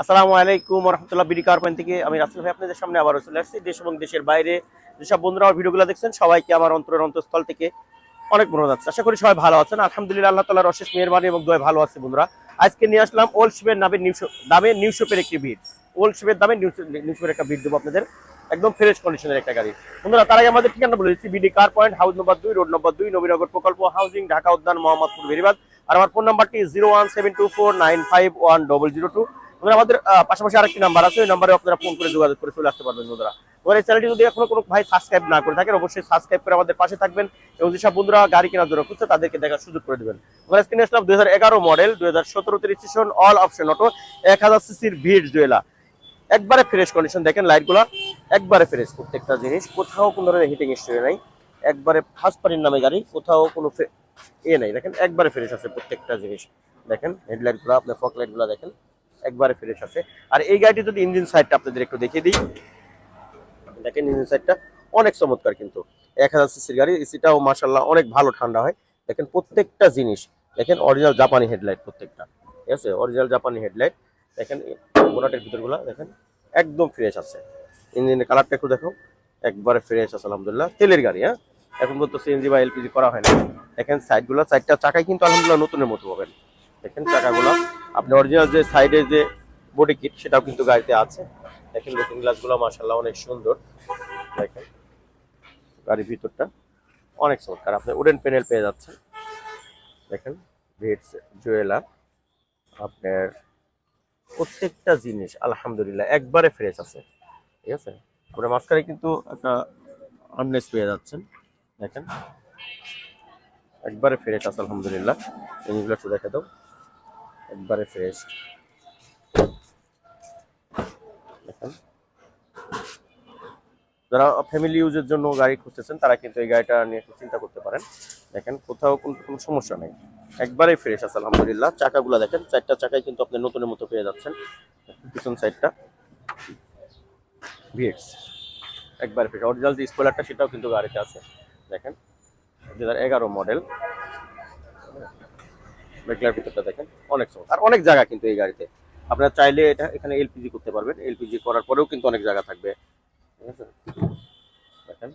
আসসালামু আলাইকুম রহমতুল্লাহ BD car point থেকে আমি রাসেল ভাই আপনাদের সামনে আবারও চলে আসছি। দেশ এবং দেশের বাইরে যেসব বন্ধুরা আমার ভিডিওগুলো দেখছেন, সবাইকে আমার অন্তরের অন্তঃস্থল থেকে অনেক মনে যাচ্ছে আশা করি সবাই ভালো আছেন। আলহামদুলিল্লাহ আল্লাহ তালার অশেষ মেহরবানি এবং দোয়া ভালো আছে বন্ধুরা। আজকে নিয়ে আসলাম ওল্ড শিপের নামে নিউজ দামে নিউজ শপের একটি ভিড় ওল্ড শিপের দামে নিউ নিউজ শপের একটা ভিড় দেবো আপনাদের। একদম ফ্রেশ কন্ডিশনের একটা গাড়ি। বন্ধুরা, তার আগে আমাদের ঠিকানা বলে দিচ্ছি, BD car point house number দুই, রোড নম্বর দুই, নবীনগর প্রকল্প, হাউজিং, ঢাকা উদ্যান, মোহাম্মদপুর, বেরিবাদ। আর আমার ফোন নাম্বারটি zero one seven two four nine five one double zero two. আমাদের পাশাপাশি আরেকটি নাম্বার আছে, ওই নাম্বারে আপনারা ফোন করে যোগাযোগ করে চলে আসতে পারবেন বন্ধুরা। এবার এই চ্যানেলটি যদি এখনও কোনো ভাই সাবস্ক্রাইব না করে থাকেন, অবশ্যই সাবস্ক্রাইব করে আমাদের পাশে থাকবেন এবং যেসব বন্ধুরা গাড়ি কেনার জন্য খুঁজছে, তাদেরকে দেখার সুযোগ করে দেবেন। আমরা স্ক্রিনে আসলাম দুই মডেল দুই হাজার সতেরো রেজিস্ট্রেশন অল অপশন অটো এক হাজার সিসির ভিড় জুয়েলা একবারে ফ্রেশ কন্ডিশন দেখেন লাইটগুলো একবারে ফ্রেশ প্রত্যেকটা জিনিস, কোথাও কোনো ধরনের হিটিং হিস্ট্রি নাই। একবারে ফার্স্ট পার্টির নামে গাড়ি, কোথাও কোনো এ নাই, দেখেন একবারে ফ্রেশ আছে প্রত্যেকটা জিনিস। দেখেন হেডলাইটগুলো, আপনার ফক লাইটগুলো দেখেন। একবারে ফ্রেশ আছে। আর এই গাড়িটি যদি ইঞ্জিন সাইডটা আপনাদের একটু দেখিয়ে দিই। দেখেন ইঞ্জিন সাইডটা অনেক চমৎকার কিন্তু। এক হাজার সিসির গাড়ি, এসিটাও মাসাল্লাহ অনেক ভালো ঠান্ডা হয়। দেখেন প্রত্যেকটা জিনিস, দেখেন অরিজিনাল জাপানি হেডলাইট প্রত্যেকটা। ঠিক আছে? অরিজিনাল জাপানি হেডলাইট দেখেন বোনাটের ভিতরগুলো, দেখেন একদম ফ্রেশ আছে। ইঞ্জিনের কালারটা একটু দেখো। একবারে ফ্রেশ আছে, আলহামদুলিল্লাহ। তেলের গাড়ি হ্যাঁ? এখন পর্যন্ত সিএনজি বা এলপিজি করা হয় না। দেখেন সাইডগুলো সাইডটা চাকায় কিন্তু আলহামদুলিল্লাহ নতুনের মতো পাবেন। দেখেন চাকাগুলো। আপনি অরিজিনাল যে সাইডে যে বডি কিট সেটাও কিন্তু গাড়িতে আছে। দেখেন লুকিং গ্লাসগুলো মাশাল্লাহ অনেক সুন্দর। দেখেন গাড়ির ভিতরটা অনেক চমৎকার। আপনি উডেন প্যানেল পেয়ে যাচ্ছেন। দেখেন ভিটস জুয়েলার আপনার প্রত্যেকটা জিনিস, আলহামদুলিল্লাহ, একবারে ফ্রেশ আছে। ঠিক আছে? আপনার মাঝখানে কিন্তু একটা আর্মনেস পেয়ে যাচ্ছেন। দেখেন একবারে ফ্রেশ আছে, আলহামদুলিল্লাহ। জিনিসগুলো একটু দেখে দাও। একবারে ফ্রেশ দেখেন। যারা ফ্যামিলি ইউজের জন্য গাড়ি খুঁজতেছেন, তারা কিন্তু এই গাড়িটা নিয়ে একটু চিন্তা করতে পারেন। দেখেন, কোথাও কোনো কোনো সমস্যা নেই। একবারেই ফ্রেশ আছে, আলহামদুলিল্লাহ। চাকাগুলো দেখেন, চারটা চাকাই কিন্তু আপনি নতুনের মতো পেয়ে যাচ্ছেন। পিছন সাইডটা ভিএক্স একবার ফ্রেশ অরিজিনাল যে স্পয়লারটা সেটাও কিন্তু গাড়িতে আছে। দেখেন দু হাজার এগারো মডেল মেঘলার ভিতরটা দেখেন, অনেক সময় আর অনেক জায়গা কিন্তু এই গাড়িতে। আপনারা চাইলে এটা এখানে এলপিজি করতে পারবেন। এলপিজি করার পরেও কিন্তু অনেক জায়গা থাকবে। ঠিক আছে? দেখেন।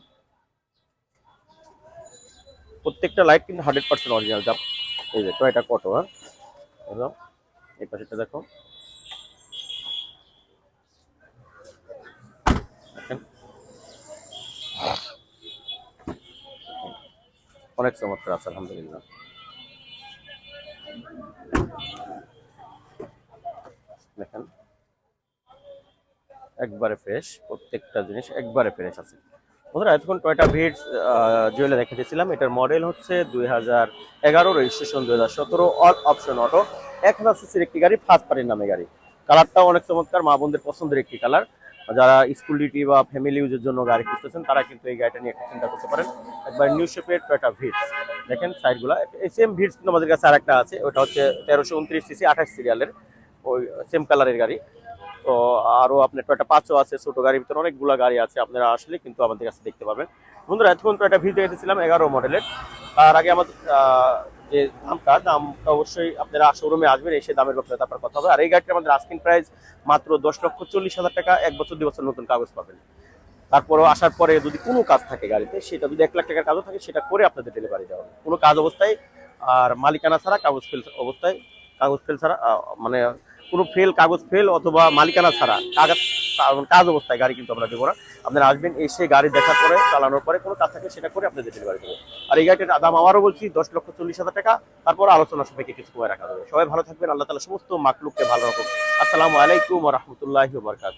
প্রত্যেকটা লাইট কিন্তু হান্ড্রেড পার্সেন্ট অরিজিনাল যা এই যে টয়টা কটো হ্যাঁ? একদম। এই পাশেটা দেখো। অনেক চমৎকার আছে, আলহামদুলিল্লাহ। একবারে ফ্রেশ প্রত্যেকটা জিনিস একবারে ফ্রেশ আছে। বন্ধুরা, এতক্ষণ টয়টা ভিটস জুয়েলে রেখে দিয়েছিলাম এটার মডেল হচ্ছে দুই হাজার এগারো রেজিস্ট্রেশন দুই হাজার সতেরো অল অপশন অটো এক হাজার সিসির একটি গাড়ি ফার্স্ট পার্টির নামে গাড়ি। কালারটাও অনেক চমৎকার, মা বোনদের পছন্দের একটি কালার যারা স্কুল ডিউটি বা ফ্যামিলি ইউজের জন্য গাড়ি খুঁজতেছেন, তারা কিন্তু এই গাড়িটা নিয়ে একটা চিন্তা করতে পারেন। একবার নিউ শেপের টয়টা ভিটস দেখেন সাইডগুলো এই সেম ভিটস কিন্তু আমাদের কাছে আরেকটা আছে, ওটা হচ্ছে তেরোশো উনত্রিশ সিসি আঠাশ সিরিয়ালের ওই সেম কালারের গাড়ি। তো আরও আপনার টয়টা পাঁচও আছে, ছোট গাড়ির ভিতরে অনেকগুলো গাড়ি আছে, আপনারা আসলে কিন্তু আমাদের কাছে দেখতে পাবেন। বন্ধুরা, এতক্ষণ তো একটা ভিডিও দেখেছিলাম এগারো মডেলের। তার আগে আমাদের যে দামটা দামটা অবশ্যই আপনারা শোরুমে আসবেন, এসে দামের ব্যাপারে তারপর কথা হবে। আর এই গাড়িটা আমাদের আস্কিং প্রাইস মাত্র দশ লক্ষ চল্লিশ হাজার টাকা, এক বছর, দুই বছর নতুন কাগজ পাবেন। তারপরেও আসার পরে যদি কোনো কাজ থাকে গাড়িতে, সেটা যদি এক লাখ টাকার কাজও থাকে, সেটা করে আপনাদের ডেলিভারি দেওয়া হবে। কোনো কাজ অবস্থায় আর মালিকানা ছাড়া, কাগজ ফেল অবস্থায়, কাগজ ফেল ছাড়া মানে কোনো ফেল কাগজ ফেল অথবা মালিকানা ছাড়া, কাগজ কাজ অবস্থায় গাড়ি কিন্তু আমরা দেবো না। আপনারা আসবেন, এসে গাড়ি দেখার পরে, চালানোর পরে কোনো কাজ থাকে সেটা করে আপনাদের ডেলিভারি দেবো। আর এই গাড়িটার দাম আমারও বলছি, দশ লক্ষ চল্লিশ হাজার টাকা। তারপর আলোচনা সবাইকে কিছু সময় রাখা যাবে সবাই ভালো থাকবেন, আল্লাহ তালা সমস্ত মাকলুককে ভালো রাখুন আসসালামু আলাইকুম রহমতুল্লাহ বরকাত